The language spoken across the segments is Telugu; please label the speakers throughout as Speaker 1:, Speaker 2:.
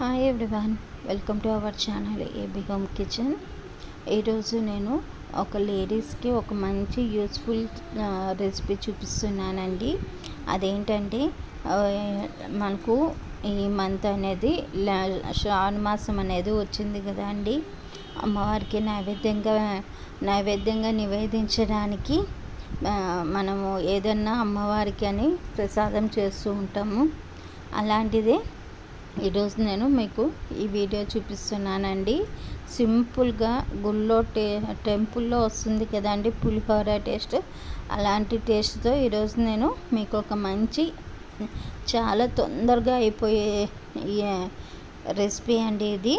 Speaker 1: Hi everyone welcome to our channel AB home kitchen ఈరోజు నేను ఒక లేడీస్కి ఒక మంచి యూస్ఫుల్ రెసిపీ చూపిస్తున్నానండి. అదేంటంటే మనకు ఈ మంత్ అనేది శ్రావణ మాసం అనేది వచ్చింది కదా అండి. అమ్మవారికి నైవేద్యంగా నైవేద్యంగా నివేదించడానికి మనము ఏదన్నా అమ్మవారికి అని ప్రసాదం చేస్తూ ఉంటాము. అలాంటిదే ఈరోజు నేను మీకు ఈ వీడియో చూపిస్తున్నానండి. సింపుల్గా గుళ్ళో టే టెంపుల్లో వస్తుంది కదండి పులిహోర టేస్ట్. అలాంటి టేస్ట్తో ఈరోజు నేను మీకు ఒక మంచి చాలా తొందరగా అయిపోయే రెసిపీ అండి ఇది.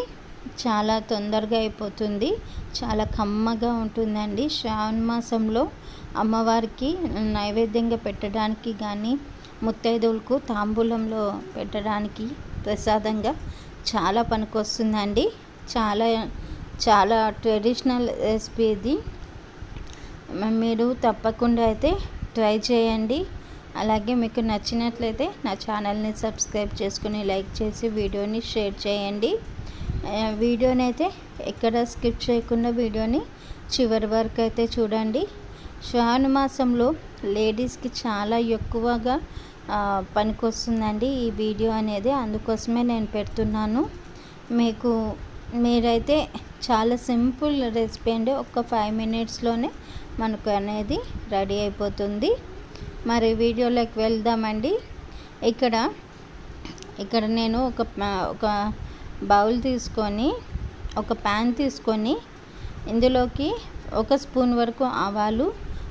Speaker 1: చాలా తొందరగా అయిపోతుంది. చాలా కమ్మగా ఉంటుందండి. శ్రావణ మాసంలో అమ్మవారికి నైవేద్యంగా పెట్టడానికి కానీ ముత్తైదువులకు తాంబూలంలో పెట్టడానికి ప్రసాదంగా చాలా పనికొస్తుందండి. చాలా చాలా ట్రెడిషనల్ రెసిపీ ఇది. మీరు తప్పకుండా అయితే ట్రై చేయండి. అలాగే మీకు నచ్చినట్లయితే నా ఛానల్ని సబ్స్క్రైబ్ చేసుకుని లైక్ చేసి వీడియోని షేర్ చేయండి. వీడియోని అయితే ఎక్కడ స్కిప్ చేయకుండా వీడియోని చివరి వరకు అయితే చూడండి. శ్రావణ మాసంలో లేడీస్కి చాలా ఎక్కువగా పనికొస్తుందండి ఈ వీడియో అనేది. అందుకోసమే నేను పెడుతున్నాను. మీకు మీరైతే చాలా సింపుల్ రెసిపీ అండి. ఒక ఫైవ్ మినిట్స్లోనే మనకు అనేది రెడీ అయిపోతుంది. మరి వీడియోలోకి వెళ్దామండి. ఇక్కడ ఇక్కడ నేను ఒక ఒక బౌల్ తీసుకొని ఒక ప్యాన్ తీసుకొని ఇందులోకి ఒక స్పూన్ వరకు ఆవాలు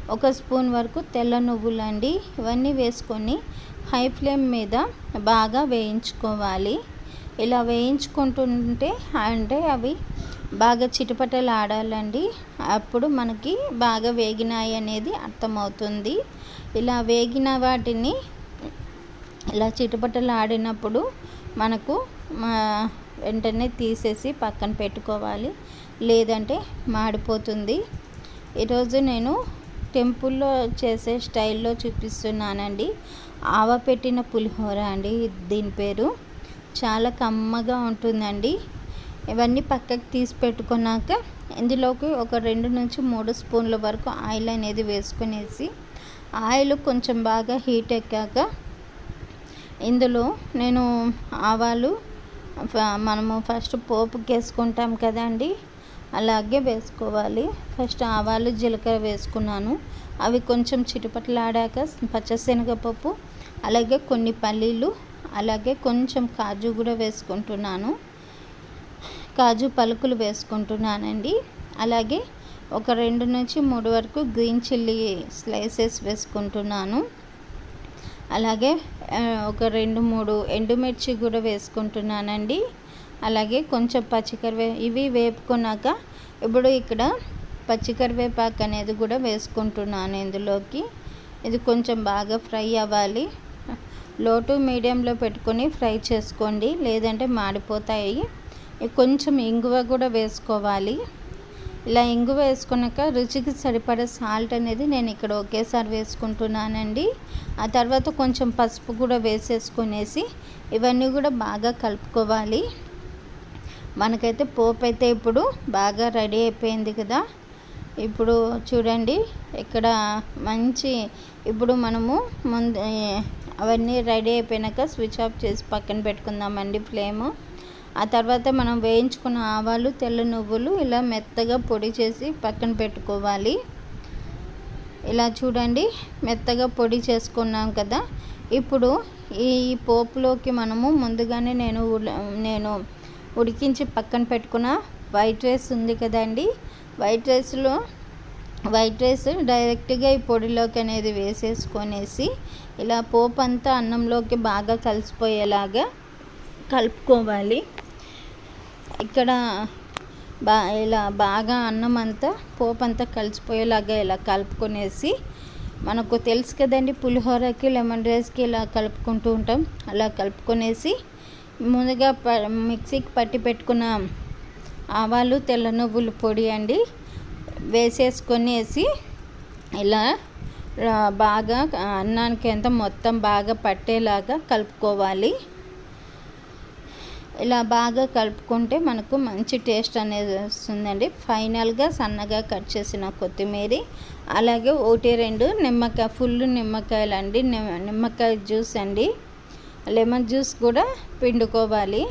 Speaker 1: ఒక స్పూన్ వరకు తెల్ల నువ్వులు అండి ఇవన్నీ వేసుకొని హై ఫ్లేమ్ మీద బాగా వేయించుకోవాలి. ఇలా వేయించుకుంటుంటే అంటే అవి బాగా చిటపటలు ఆడాలండి అప్పుడు మనకి బాగా వేగినాయి అనేది అర్థమవుతుంది. ఇలా వేగిన వాటిని ఇలా చిటపటలు ఆడినప్పుడు మనకు మా వెంటనే తీసేసి పక్కన పెట్టుకోవాలి. లేదంటే మాడిపోతుంది. ఈరోజు నేను టెంపుల్లో చేసే స్టైల్లో చూపిస్తున్నానండి. ఆవ పెట్టిన పులిహోర అండి దీని పేరు. చాలా కమ్మగా ఉంటుందండి. ఇవన్నీ పక్కకి తీసి పెట్టుకున్నాక ఇందులోకి ఒక రెండు నుంచి మూడు స్పూన్ల వరకు ఆయిల్ అనేది వేసుకునేసి ఆయిల్ కొంచెం బాగా హీట్ ఎక్కాక ఇందులో నేను ఆవాలు మనము ఫస్ట్ పోపుకి వేసుకుంటాం కదండి. అలాగే వేసుకోవాలి. ఫస్ట్ ఆవాలు జీలకర్ర వేసుకున్నాను. అవి కొంచెం చిటుపట్లాడాక పచ్చశనగపప్పు అలాగే కొన్ని పల్లీలు అలాగే కొంచెం కాజు కూడా వేసుకుంటున్నాను. కాజు పలుకులు వేసుకుంటున్నానండి. అలాగే ఒక రెండు నుంచి మూడు వరకు గ్రీన్ చిల్లీ స్లైసెస్ వేసుకుంటున్నాను. అలాగే ఒక రెండు మూడు ఎండుమిర్చి కూడా వేసుకుంటున్నానండి. అలాగే కొంచెం పచ్చికరివే ఇవి వేపుకున్నాక ఇప్పుడు ఇక్కడ పచ్చికరివేపాకు అనేది కూడా వేసుకుంటున్నాను ఇందులోకి. ఇది కొంచెం బాగా ఫ్రై అవ్వాలి. లో టు మీడియంలో పెట్టుకొని ఫ్రై చేసుకోండి. లేదంటే మాడిపోతాయి. కొంచెం ఇంగువ కూడా వేసుకోవాలి. ఇలా ఇంగువ వేసుకున్నాక రుచికి సరిపడే సాల్ట్ అనేది నేను ఇక్కడ ఒకేసారి వేసుకుంటున్నానండి. ఆ తర్వాత కొంచెం పసుపు కూడా వేసేసుకునేసి ఇవన్నీ కూడా బాగా కలుపుకోవాలి. మనకైతే పోపు అయితే ఇప్పుడు బాగా రెడీ అయిపోయింది కదా. ఇప్పుడు చూడండి ఇక్కడ మంచి ఇప్పుడు మనము ముందు అవన్నీ రెడీ అయిపోయినాక స్విచ్ ఆఫ్ చేసి పక్కన పెట్టుకుందామండి ఫ్లేమ్. ఆ తర్వాత మనం వేయించుకున్న ఆవాలు తెల్ల నువ్వులు ఇలా మెత్తగా పొడి చేసి పక్కన పెట్టుకోవాలి. ఇలా చూడండి మెత్తగా పొడి చేసుకున్నాం కదా. ఇప్పుడు ఈ పోపులోకి మనము ముందుగానే నేను నేను ఉడికించి పక్కన పెట్టుకున్న వైట్ రైస్ ఉంది కదండి. వైట్ రైస్లో వైట్ రైస్ డైరెక్ట్గా ఈ పొడిలోకి అనేది వేసేసుకొనేసి ఇలా పోపు అంతా అన్నంలోకి బాగా కలిసిపోయేలాగా కలుపుకోవాలి. ఇక్కడ బా ఇలా బాగా అన్నం అంతా పోపు అంతా కలిసిపోయేలాగా ఇలా కలుపుకొనేసి మనకు తెలుసు కదండి పులిహోరకి లెమన్ రైస్కి ఇలా కలుపుకుంటూ ఉంటాం. అలా కలుపుకొనేసి ముందుగా ప మిక్సీకి పట్టి పెట్టుకున్న ఆవాలు తెల్ల నువ్వులు పొడి అండి వేసేసుకొనేసి ఇలా బాగా అన్నానికి ఎంత మొత్తం బాగా పట్టేలాగా కలుపుకోవాలి. ఇలా బాగా కలుపుకుంటే మనకు మంచి టేస్ట్ అనేది వస్తుందండి. ఫైనల్గా సన్నగా కట్ చేసిన కొత్తిమీర అలాగే ఒకటి రెండు నిమ్మకాయ ఫుల్ నిమ్మకాయలు అండి నిమ్మకాయ జ్యూస్ అండి. లెమన్ జ్యూస్ కూడా పిండుకోవాలి.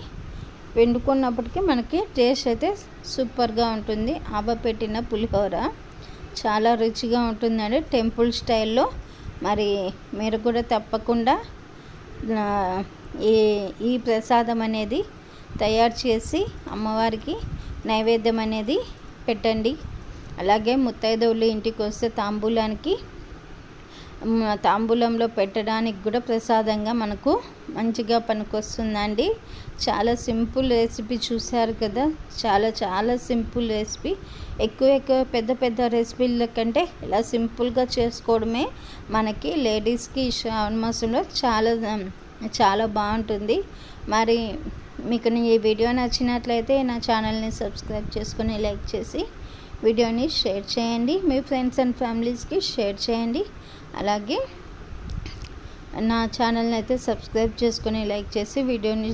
Speaker 1: పిండుకున్నప్పటికీ మనకి టేస్ట్ అయితే సూపర్గా ఉంటుంది. ఆవపెట్టిన పులిహోర చాలా రుచిగా ఉంటుందండి. టెంపుల్ స్టైల్లో మరి మీరు కూడా తప్పకుండా ఈ ఈ ప్రసాదం అనేది తయారు చేసి అమ్మవారికి నైవేద్యం అనేది పెట్టండి. అలాగే ముత్తైదవులు ఇంటికి వస్తే తాంబూలానికి తాంబూలంలో పెట్టడానికి కూడా ప్రసాదంగా మనకు మంచిగా పనికొస్తుందండి. చాలా సింపుల్ రెసిపీ చూశారు కదా. చాలా చాలా సింపుల్ రెసిపీ. ఎక్కువ ఎక్కువ పెద్ద పెద్ద రెసిపీల కంటే ఇలా సింపుల్గా చేసుకోవడమే మనకి లేడీస్కి శ్రావణ మాసంలో చాలా చాలా బాగుంటుంది. మరి మీకు ఈ వీడియో నచ్చినట్లయితే నా ఛానల్ని సబ్స్క్రైబ్ చేసుకుని లైక్ చేసి వీడియోని షేర్ చేయండి. మీ ఫ్రెండ్స్ అండ్ ఫ్యామిలీస్కి షేర్ చేయండి. అలాగే నా ఛానల్ని అయితే సబ్స్క్రైబ్ చేసుకొని లైక్ చేసి వీడియోని